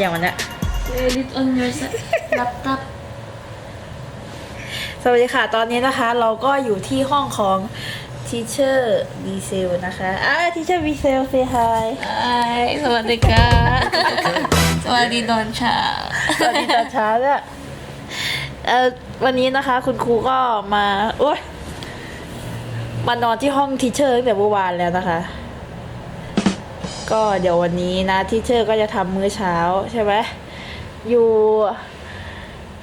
อย่างวันเนี้ย Edit on your sa- laptop. สวัสดีค่ะ ตอนนี้นะคะเราก็อยู่ที่ห้องของ Teacher b c e l นะคะอ่า Teacher b c e l say hi ไอ้สวัสดีค่ะ สวัสดีตอนเช้าสวัสดีตอนเช้าเนี่ยเอ่อวันนี้นะคะคุณครูก็มาโอ๊ยมานอนที่ห้องทีเชอร์ตั้งแต่เมื่อวานแล้วนะคะ ก็เดี๋ยววันนี้นะทีเชอร์ก็จะทำมื้อเช้าใช่ไหมยู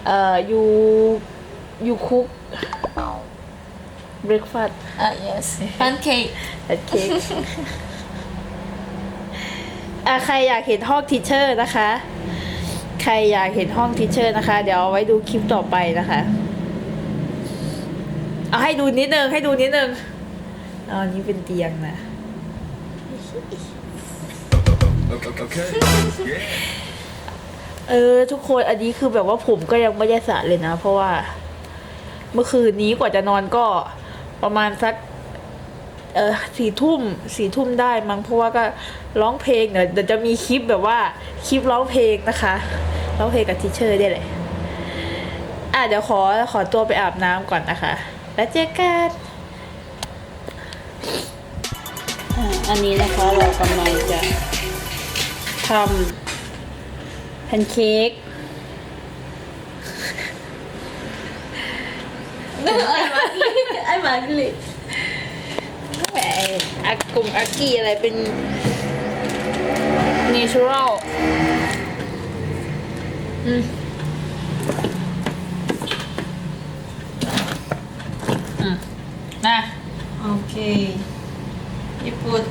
เอ่อยูยูคุกเบรกฟาสต์อะ yes pancake และเค้กอะใครอยากเห็นห้องทีเชอร์นะคะ ใครอยากเห็นห้องทีเชอร์นะคะ เดี๋ยวเอาไว้ดูคลิปต่อไปนะคะเอาให้ดูนิดนึงให้ดูนิดนึงเอาอันนี้เป็นเตียงนะ Okay. okay. Yeah. เออ ทุกคนอันนี้คือแบบว่าผมก็ยังไม่ได้สระเลยนะ เพราะว่า เมื่อคืนนี้กว่าจะนอนก็ประมาณสักเออสี่ทุ่มสี่ทุ่มได้มั้งเพราะว่าก็ร้องเพลงเดี๋ยวเดี๋ยวจะมีคลิปแบบว่าคลิปร้องเพลงนะคะร้องเพลงกับทีเชอร์ได้เลยอะเดี๋ยวขอขอตัวไปอาบน้ำก่อนนะคะ แล้วเจอกันอะอันนี้นะคะเรากำลังจะำแพนเค้กไอ้มากไอ้มาลิแหมอากลุ่มอากีอะไรเป็นนีชอรัลอืมอืมนะโอเคญี่ปุ่น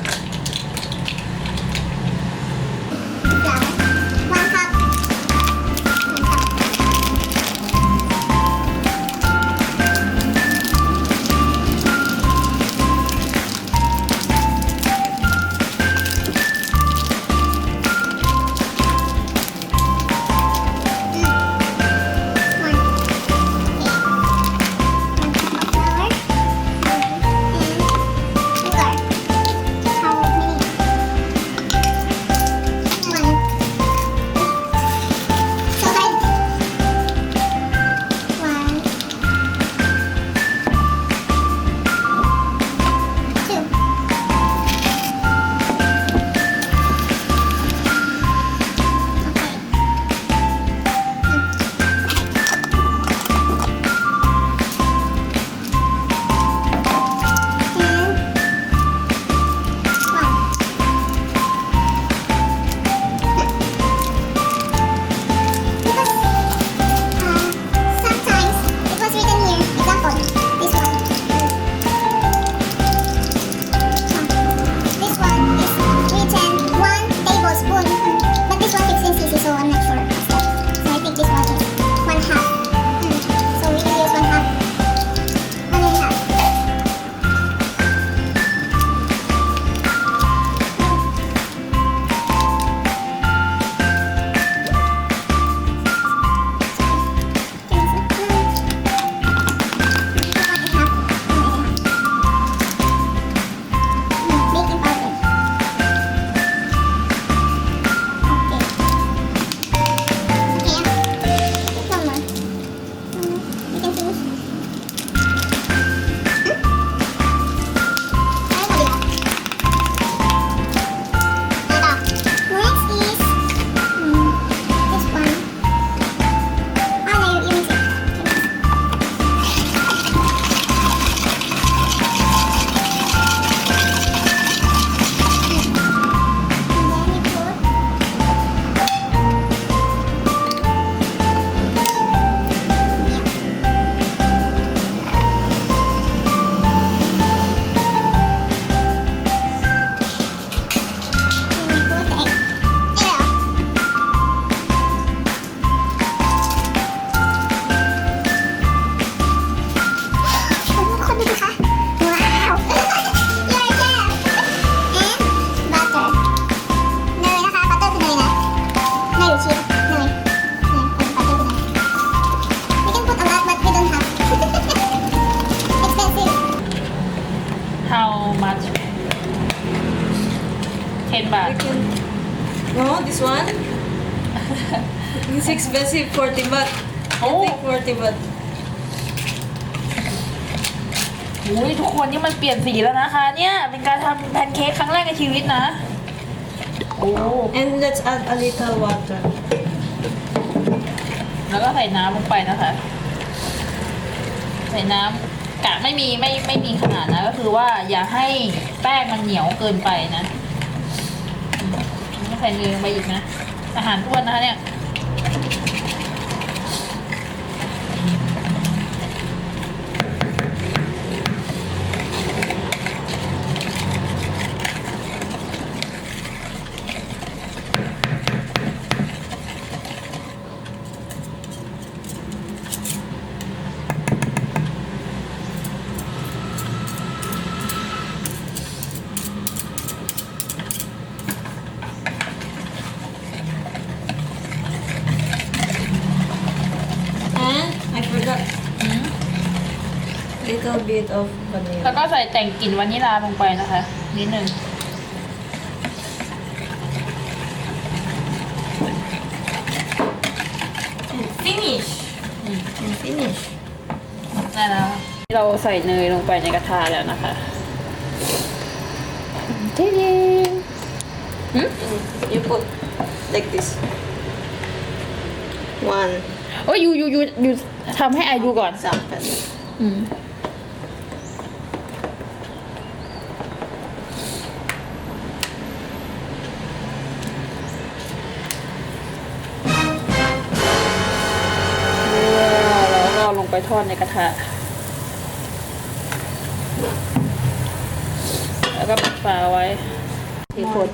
10บาท no this one It's expensive, 40 baht. I Oh. think 40 baht. อุ้ยทุกคนนี่มันเปลี่ยนสีแล้วนะคะ เนี่ยเป็นการทำแพนเค้กครั้งแรกในชีวิตนะ โอ้ And let's add a little water. แล้วก็ใส่น้ำลงไปนะคะ ใส่น้ำกะไม่มีไม่ไม่มีขนาดนะก็คือว่าอย่าให้แป้งมันเหนียวเกินไปนะอืมไม่ ใส่เนยลงไปอีกนะ อาหารอ้วนนะคะเนี่ย And I forgot. Little bit of แล้ว vanilla. ก็ใส่แต่งกลิ่นวานิลาลงไปนะคะ นิดนึง And finish. And finish. ได้แล้วเราใส่เนยลงไปในกระทะแล้วนะคะเจ๊ You put like this. One โอ้ยยูยูยูยูทำให้ไอดูก่อน sample. อืมแล้วก็ล ไปทอดในกระทะ แล้วก็ปิดฝาไว้ทีคน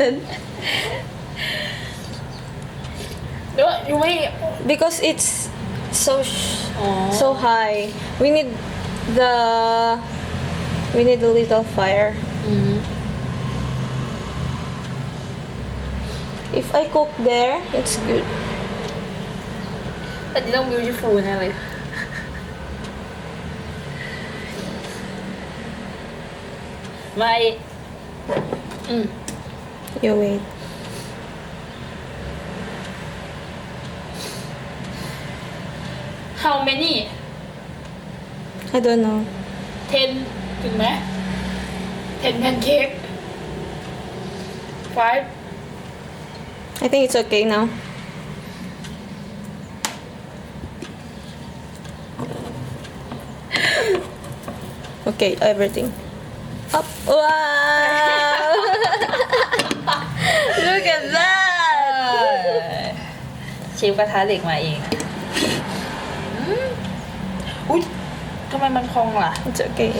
rejected. No, wait. Because it's so sh- so high. We need the we need a little fire. Mm-hmm. If I cook there, it's good. But you don't use your phone, like. My. Mm. You wait. how many I don't know. 10 ถึงไหม 10 pancake five I think it's okay now. Okay, everything. Up. Wow! ชิมกระทะเหล็กมาเองอืมอุ้ยทำไมมันพองล่ะ It's okay.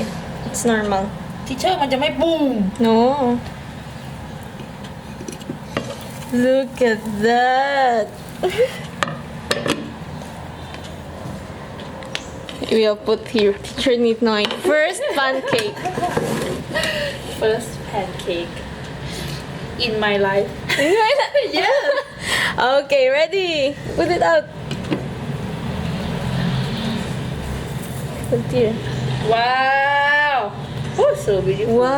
It's normal. ทิเชอร์มันจะไม่ปุ้ง No. Look at that. we will put here. Teacher need knowing. First pancake. first pancake in my life yeah. Okay, ready. Put it out. Put here. ว้าว oh so beautiful Wow.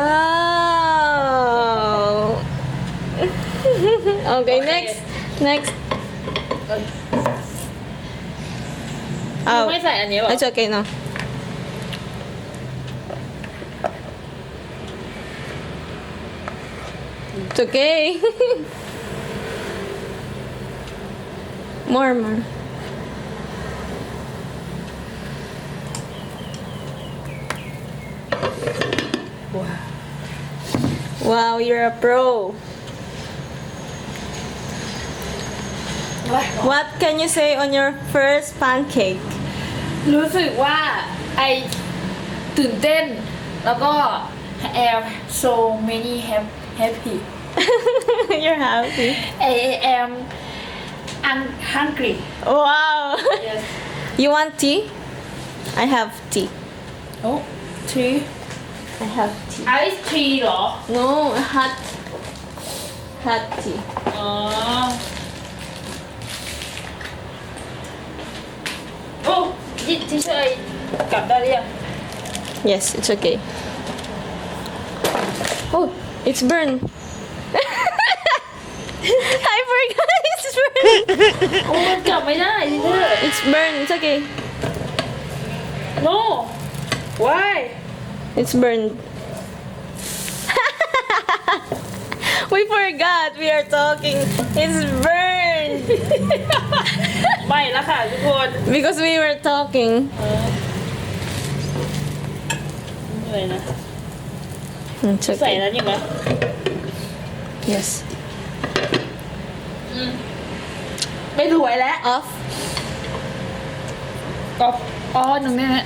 okay, next. Next. ยู Oh, ไม่ใส่อันนี้หรอ it's okay now. It's okay. more, more. Wow, you're a pro. What can you say on your first pancake? รู้สึกว่าไอ ตื่นเต้น แล้วก็ am so many hap- happy You're happy. I am I'm hungry. Wow. Yes. You want tea? I have tea. Oh, tea. I have tea. Ice tea, though. No, hot. Hot tea. Uh. Oh. Oh, did you I got that yeah. Yes, it's okay. Oh, it's burned. I forgot it's burned. โอ้มันกลับไม่ได้ทิเชอร์ It's burned. It's okay. no why It's burned. we forgot we are talking. It's burned ไม่แล้วค่ะทุกคน because we were talking. เหนื่อยนะ It's ใส่ okay. นั้นอยู่ไหม Yes. ไม่รวยแล้ว Off. ก็อ๋อหนึ่งนี่นะ